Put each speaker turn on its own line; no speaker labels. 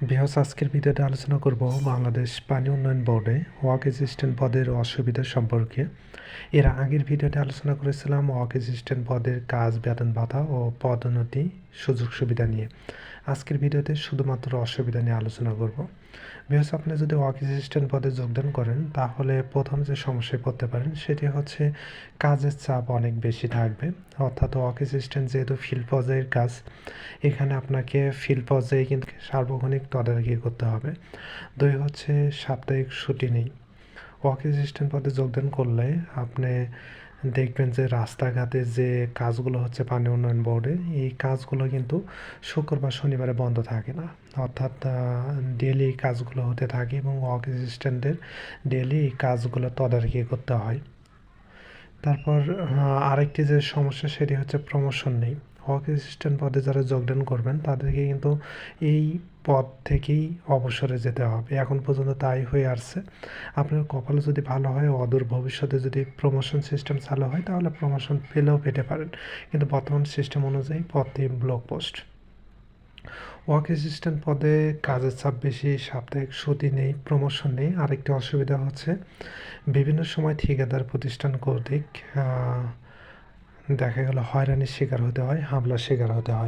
বৃহৎ আজকের ভিডিওতে আলোচনা করব বাংলাদেশ পানি উন্নয়ন বোর্ডে ওয়াক অ্যাসিস্ট্যান্ট পদের অসুবিধা সম্পর্কে। এর আগের ভিডিওতে আলোচনা করেছিলাম ওয়াক অ্যাসিস্ট্যান্ট পদের কাজ, বেতন ভাতা ও পদোন্নতি সুযোগ সুবিধা নিয়ে। আজকের ভিডিওতে শুধুমাত্র অসুবিধা নিয়ে আলোচনা করব। বিকজ আপনি যদি ওয়াক অ্যাসিস্ট্যান্ট পদে যোগদান করেন, তাহলে প্রথম যে সমস্যায় পড়তে পারেন, সেটি হচ্ছে কাজের চাপ অনেক বেশি থাকবে। অর্থাৎ ওয়াক অ্যাসিস্ট্যান্ট যেহেতু ফিল্ড পর্যায়ের কাজ, এখানে আপনাকে ফিল্ড পর্যায়ে কিন্তু সার্বক্ষণিক তদারকি করতে হবে। দুই হচ্ছে সাপ্তাহিক ছুটি নেই। ওয়াক অ্যাসিস্ট্যান্ট পদে যোগদান করলে আপনি দেখবেন যে রাস্তাঘাটে যে কাজগুলো হচ্ছে পানি উন্নয়ন বোর্ডে, এই কাজগুলো কিন্তু শুক্রবার শনিবারে বন্ধ থাকে না। অর্থাৎ ডেলি কাজগুলো হতে থাকে এবং ওয়াক অ্যাসিস্ট্যান্টদের ডেলি এই কাজগুলো তদারকি করতে হয়। তারপর আরেকটি যে সমস্যা সেটি হচ্ছে প্রমোশন নেই। ওয়াক অ্যাসিস্ট্যান্ট পদে যারা যোগদান করবেন, তাদেরকে কিন্তু এই পদ থেকেই অবসরে যেতে হবে। এখন পর্যন্ত তাই হয়ে আসছে। আপনার কপালে যদি ভালো হয়, অদূর ভবিষ্যতে যদি প্রমোশন সিস্টেম চালু হয়, তাহলে প্রমোশন পেলেও পেতে পারেন। কিন্তু বর্তমান সিস্টেম অনুযায়ী পদটি ব্লক পোস্ট ওয়াক অ্যাসিস্ট্যান্ট পদে কাজের চাপ বেশি, সাপ্তাহিক ছুটি নেই প্রমোশন নেই। আরেকটি অসুবিধা হচ্ছে, বিভিন্ন সময় ঠিকাদার প্রতিষ্ঠান কর্তৃক দেখা গেল হয়রানির শিকার হতে হয় হামলার শিকার হতে হয়।